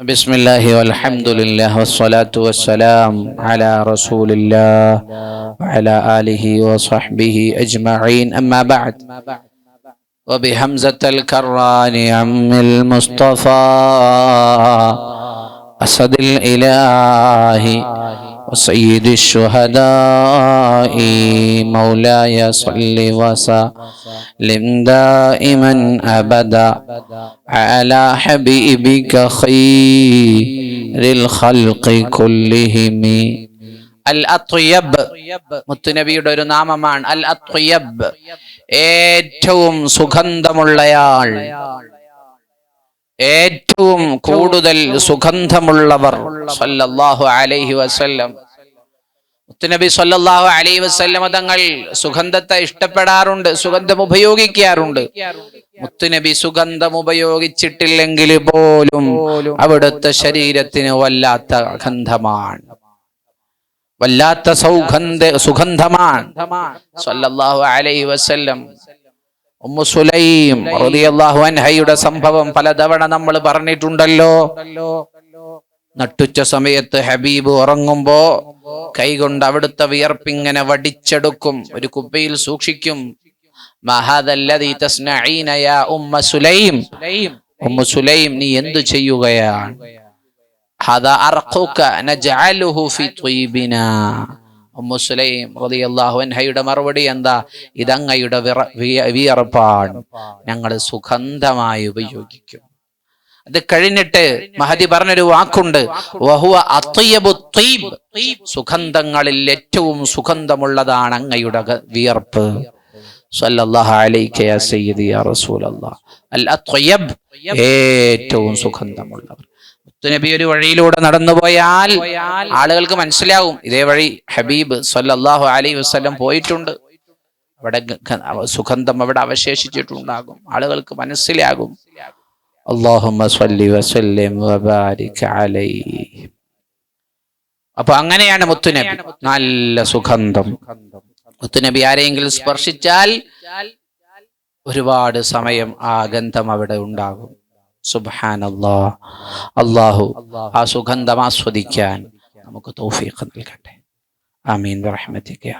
بسم الله والحمد لله والصلاة والسلام على رسول الله وعلى آله وصحبه أجمعين. أما بعد وبهمزة الكران عم المصطفى. أسد الإله وسيد الشهداء مولاي صل وسلم دائما أبدا على حبيبك خير الخلق كلهم അൽ അത്വയബ് മുത്തുനബിയുടെ ഒരു നാമമാണ് അൽ അത്വയബ് ഏറ്റവും സുഗന്ധമുള്ളയാൾ ഏറ്റവും കൂടുതൽ സുഗന്ധമുള്ളവർ സല്ലല്ലാഹു അലൈഹി വസല്ലം. മുത്തുനബി സല്ലല്ലാഹു അലൈഹി വസല്ലം തങ്ങൾ സുഗന്ധത്തെ ഇഷ്ടപ്പെടാറുണ്ട് സുഗന്ധം ഉപയോഗിക്കാറുണ്ട്. മുത്തുനബി സുഗന്ധം ഉപയോഗിച്ചിട്ടില്ലെങ്കിൽ പോലും അവിടുത്തെ ശരീരത്തിന് വല്ലാത്ത ഗന്ധമാണ്. വല്ലാത്ത സൗഗന്ധ സുഗന്ധമാണ്. സല്ലല്ലാഹു അലൈഹി വസല്ലം ഉമ്മു സുലൈം റളിയല്ലാഹു അൻഹയുടെ സംഭവം പലതവണ നമ്മൾ പറഞ്ഞിട്ടുണ്ടല്ലോ. നട്ടുച്ച സമയത്ത് ഹബീബ് ഉറങ്ങുമ്പോ കൈകൊണ്ട് അവിടുത്തെ വിയർപ്പിങ്ങനെ വടിച്ചെടുക്കും. ഒരു കുപ്പയിൽ സൂക്ഷിക്കും. ഉമ്മ സുലൈം. ഉമ്മ സുലൈം നീ എന്തു ചെയ്യുകയാണ്? ഉമ്മു സുലൈം റളിയല്ലാഹു അൻഹയുടെ മറുപടി എന്താ? ഇതങ്ങയുടെ വിറ- വിയർപ്പാണ്. ഞങ്ങൾ സുഗന്ധമായി ഉപയോഗിക്കും. അത് കഴിഞ്ഞിട്ട് മഹദി പറഞ്ഞൊരു വാക്കുണ്ട്. വഹുവ. സുഗന്ധങ്ങളിൽ ഏറ്റവും സുഗന്ധമുള്ളതാണ് അങ്ങയുടെ വിയർപ്പ്. സല്ലല്ലാഹു അലൈക യാ സയ്യിദി യാ റസൂലല്ലാഹ്. അൽ അത്വയബ് ഏറ്റവും സുഗന്ധമുള്ളവർ. മുത്തുനബി ഒരു വഴിയിലൂടെ നടന്നു പോയാൽ ആളുകൾക്ക് മനസ്സിലാവും. ഇതേ വഴി ഹബീബ് സല്ലല്ലാഹു അലൈഹി വസല്ലം പോയിട്ടുണ്ട്. അവിടെ സുഗന്ധം അവിടെ അവശേഷിച്ചിട്ടുണ്ടാകും. ആളുകൾക്ക് മനസ്സിലാകും. സല്ലി വസല്ലിം വബാരിക് അലൈഹി. അപ്പൊ അങ്ങനെയാണ് മുത്തുനബി. നല്ല സുഗന്ധം. മുത്തുനബി ആരെങ്കിലും സ്പർശിച്ചാൽ ഒരുപാട് സമയം ആ ഗന്ധം അവിടെ ഉണ്ടാകും. സുബ്ഹാനല്ലാ. അള്ളാഹു ആ സുഗന്ധം ആസ്വദിക്കാൻ നമുക്ക് തൗഫീഖ് നൽകട്ടെ. ആമീൻ. റഹ്മത്തിക്ക്